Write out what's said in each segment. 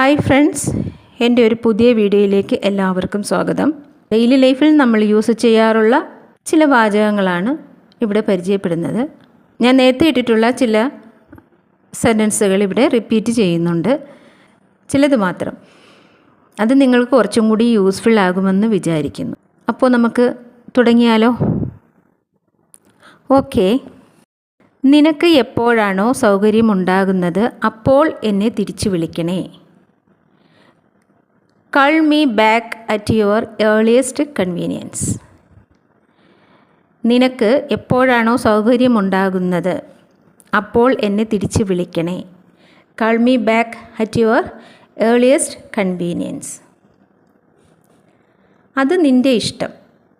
Hi friends എന്റെ ഒരു പുതിയ വീഡിയോയിലേക്ക് എല്ലാവർക്കും സ്വാഗതം. ഡെയിലി ലൈഫിൽ നമ്മൾ യൂസ് ചെയ്യാറുള്ള ചില വാചകങ്ങളാണ് ഇവിടെ പരിചയപ്പെടുന്നത്. ഞാൻ നേരത്തെ ഇട്ടിട്ടുള്ള ചില സെന്റൻസുകൾ ഇവിടെ റിപ്പീറ്റ് ചെയ്യുന്നുണ്ട്. ചിലത് മാത്രം. അത് നിങ്ങൾക്ക് കുറച്ചും കൂടി യൂസ്ഫുൾ ആകുമെന്ന് വിചാരിക്കുന്നു. അപ്പോൾ നമുക്ക് തുടങ്ങിയാലോ? ഓക്കെ. നിനക്ക് എപ്പോഴാണോ സൗകര്യമുണ്ടാകുന്നത് അപ്പോൾ എന്നെ തിരിച്ചു വിളിക്കണേ. Call me back at your earliest convenience നിനക്ക് എപ്പോഴാണോ സൗകര്യമുണ്ടാകുന്നത്? അപ്പോൾ എന്നെ തിരിച്ചു വിളിക്കണേ. Call me back at your earliest convenience അത് നിന്റെ ഇഷ്ടം.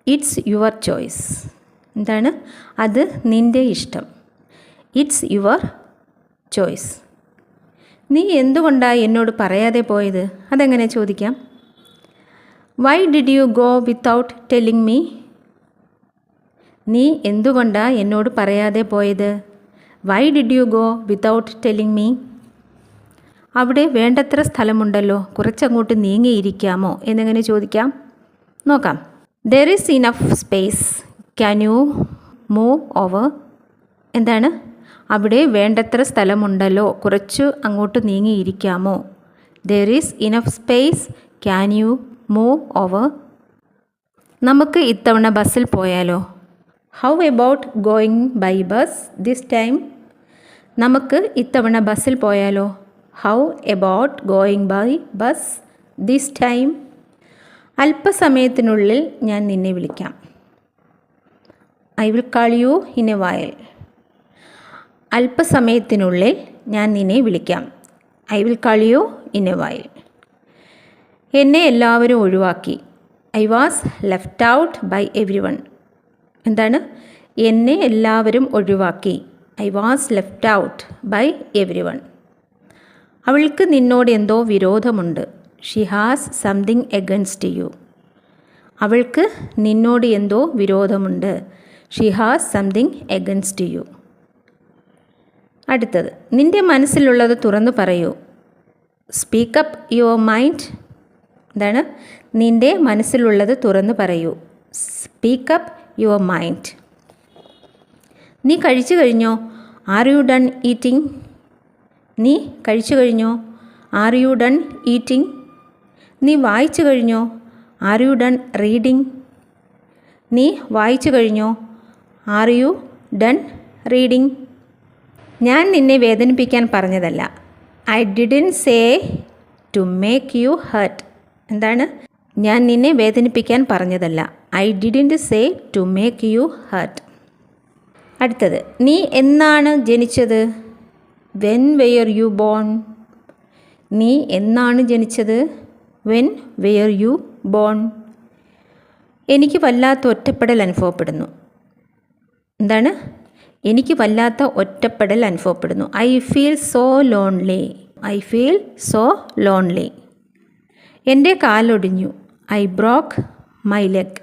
ഇറ്റ്സ് യുവർ ചോയ്സ് എന്താണ്? അത് നിന്റെ ഇഷ്ടം. ഇറ്റ്സ് യുവർ ചോയ്സ് നീ എന്തുകൊണ്ടാണ് എന്നോട് പറയാതെ പോയത്? അതെങ്ങനെ ചോദിക്കാം. Why did you go without telling me നീ എന്തുകൊണ്ടാ എന്നോട് പറയാതെ പോയത്? Why did you go without telling me അവിടെ വേണ്ടത്ര സ്ഥലമുണ്ടല്ലോ. കുറച്ചങ്ങോട്ട് നീങ്ങിയിരിക്കാമോ? എന്നെങ്ങനെ ചോദിക്കാം. നോക്കാം. There is enough space can you move over എന്താണ്? അവിടെ വേണ്ടത്ര സ്ഥലമുണ്ടല്ലോ കുറച്ച് അങ്ങോട്ട് നീങ്ങിയിരിക്കാമോ? There is enough space can you move over നമുക്ക് ഇത്തവണ ബസ്സിൽ പോയാലോ? How about going by bus this time നമുക്ക് ഇത്തവണ ബസ്സിൽ പോയാലോ? How about going by bus this time അല്പസമയത്തിനുള്ളിൽ ഞാൻ നിന്നെ വിളിക്കാം. I will call you in a while അല്പസമയത്തിനുള്ളിൽ ഞാൻ നിന്നെ വിളിക്കാം. I will call you in a while. എന്നെ എല്ലാവരും ഒഴിവാക്കി. I was left out by everyone എന്താണ്? എന്നെ എല്ലാവരും ഒഴിവാക്കി. I was left out by everyone അവൾക്ക് നിന്നോട് എന്തോ വിരോധമുണ്ട്. She has something against you. അവൾക്ക് നിന്നോട് എന്തോ വിരോധമുണ്ട്. She has something against you. അടുത്തത് നിന്റെ മനസ്സിലുള്ളത് തുറന്നു പറയൂ. സ്പീക്ക് അപ്പ് യുവർ മൈൻഡ് എന്താണ്? നിന്റെ മനസ്സിലുള്ളത് തുറന്നു പറയൂ. സ്പീക്ക് അപ്പ് യുവർ മൈൻഡ് നീ കഴിച്ചു കഴിഞ്ഞോ? ആർ യു ഡൺ ഈറ്റിംഗ് നീ കഴിച്ചു കഴിഞ്ഞോ? ആർ യു ഡൺ ഈറ്റിംഗ് നീ വായിച്ചു കഴിഞ്ഞോ? ആർ യു ഡൺ റീഡിംഗ് നീ വായിച്ചു കഴിഞ്ഞോ? ആർ യു ഡൺ റീഡിംഗ് ഞാൻ നിന്നെ വേദനിപ്പിക്കാൻ പറഞ്ഞതല്ല. I didn't say to make you hurt എന്താണ്? ഞാൻ നിന്നെ വേദനിപ്പിക്കാൻ പറഞ്ഞതല്ല. I didn't say to make you hurt അടുത്തത് നീ എന്നാണ് ജനിച്ചത്? വെൻ വെയർ യു ബോൺ നീ എന്നാണ് ജനിച്ചത്? വെൻ വെയർ യു ബോൺ എനിക്ക് വല്ലാത്ത ഒറ്റപ്പെടൽ അനുഭവപ്പെടുന്നു. എന്താണ്? എനിക്ക് വല്ലാത്ത ഒറ്റപ്പെടൽ അനുഭവപ്പെടുന്നു. I feel so lonely I feel so lonely എന്റെ കാലൊടിഞ്ഞു. ഐ ബ്രോക്ക് മൈ ലെഗ്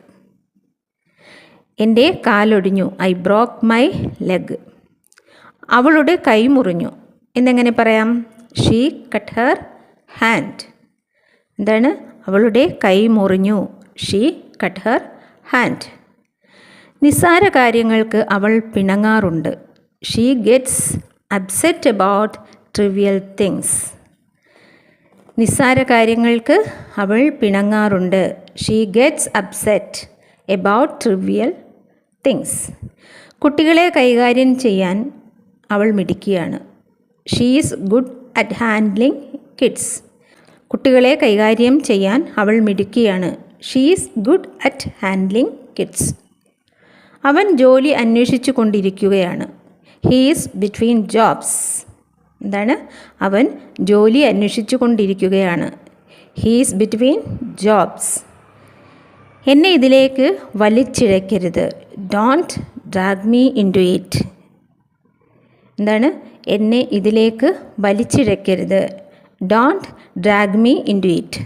എന്റെ കാലൊടിഞ്ഞു. ഐ ബ്രോക്ക് മൈ ലെഗ് അവളുടെ കൈ മുറിഞ്ഞു. എന്നെങ്ങനെ പറയാം? ഷീ കട്ട് ഹർ ഹാൻഡ് എന്താണ്? അവളുടെ കൈ മുറിഞ്ഞു. ഷീ കട്ട് ഹർ ഹാൻഡ് നിസ്സാര കാര്യങ്ങൾക്ക് അവൾ പിണങ്ങാറുണ്ട്. She gets upset about trivial things നിസ്സാര കാര്യങ്ങൾക്ക് അവൾ പിണങ്ങാറുണ്ട്. She gets upset about trivial things കുട്ടികളെ കൈകാര്യം ചെയ്യാൻ അവൾ മിടുക്കിയാണ്. She is good at handling kids കുട്ടികളെ കൈകാര്യം ചെയ്യാൻ അവൾ മിടുക്കിയാണ്. She is good at handling kids അവൻ ജോലി അന്വേഷിച്ചു കൊണ്ടിരിക്കുകയാണ് ഹീസ് ബിറ്റ്വീൻ ജോബ്സ് എന്താണ്? അവൻ ജോലി അന്വേഷിച്ചു കൊണ്ടിരിക്കുകയാണ് ഹീസ് ബിറ്റ്വീൻ ജോബ്സ് എന്നെ ഇതിലേക്ക് വലിച്ചിഴക്കരുത്. Don't drag me into it എന്താണ്? എന്നെ ഇതിലേക്ക് വലിച്ചിഴക്കരുത്. Don't drag me into it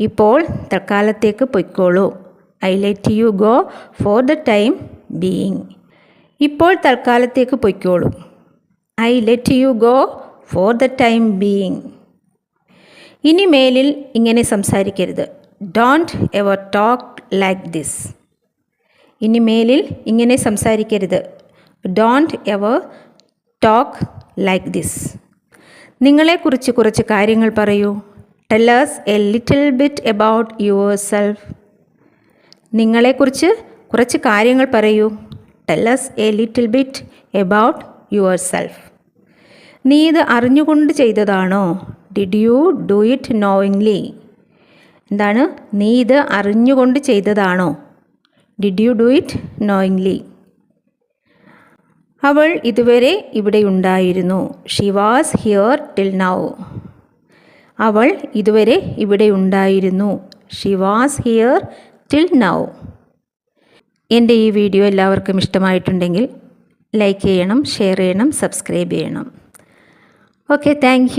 ഇപ്പോൾ തൽക്കാലത്തേക്ക് പൊയ്ക്കോളൂ. I let you go for the time being. ഇപ്പോൾ തൽക്കാലത്തേക്ക് പൊയ്ക്കോളൂ. I let you go for the time being. ഇനി മേലിൽ ഇങ്ങനെ സംസാരിക്കരുത്. Don't ever talk like this. ഇനി മേലിൽ ഇങ്ങനെ സംസാരിക്കരുത്. Don't ever talk like this. നിങ്ങളെക്കുറിച്ച് കുറച്ച് കാര്യങ്ങൾ പറയൂ. Tell us a little bit about yourself. നിങ്ങളെക്കുറിച്ച് കുറച്ച് കാര്യങ്ങൾ പറയൂ. Tell us a little bit about yourself നീ ഇത് അറിഞ്ഞുകൊണ്ട് ചെയ്തതാണോ? Did you do it knowingly എന്താണ്? നീ ഇത് അറിഞ്ഞുകൊണ്ട് ചെയ്തതാണോ? Did you do it knowingly അവൾ ഇതുവരെ ഇവിടെ ഉണ്ടായിരുന്നു. She was here till now അവൾ ഇതുവരെ ഇവിടെ ഉണ്ടായിരുന്നു. She was here till now എന്റെ ഈ വീഡിയോ എല്ലാവർക്കും ഇഷ്ടമായിട്ടുണ്ടെങ്കിൽ ലൈക്ക് ചെയ്യണം ഷെയർ ചെയ്യണം സബ്സ്ക്രൈബ് ചെയ്യണം. Okay thank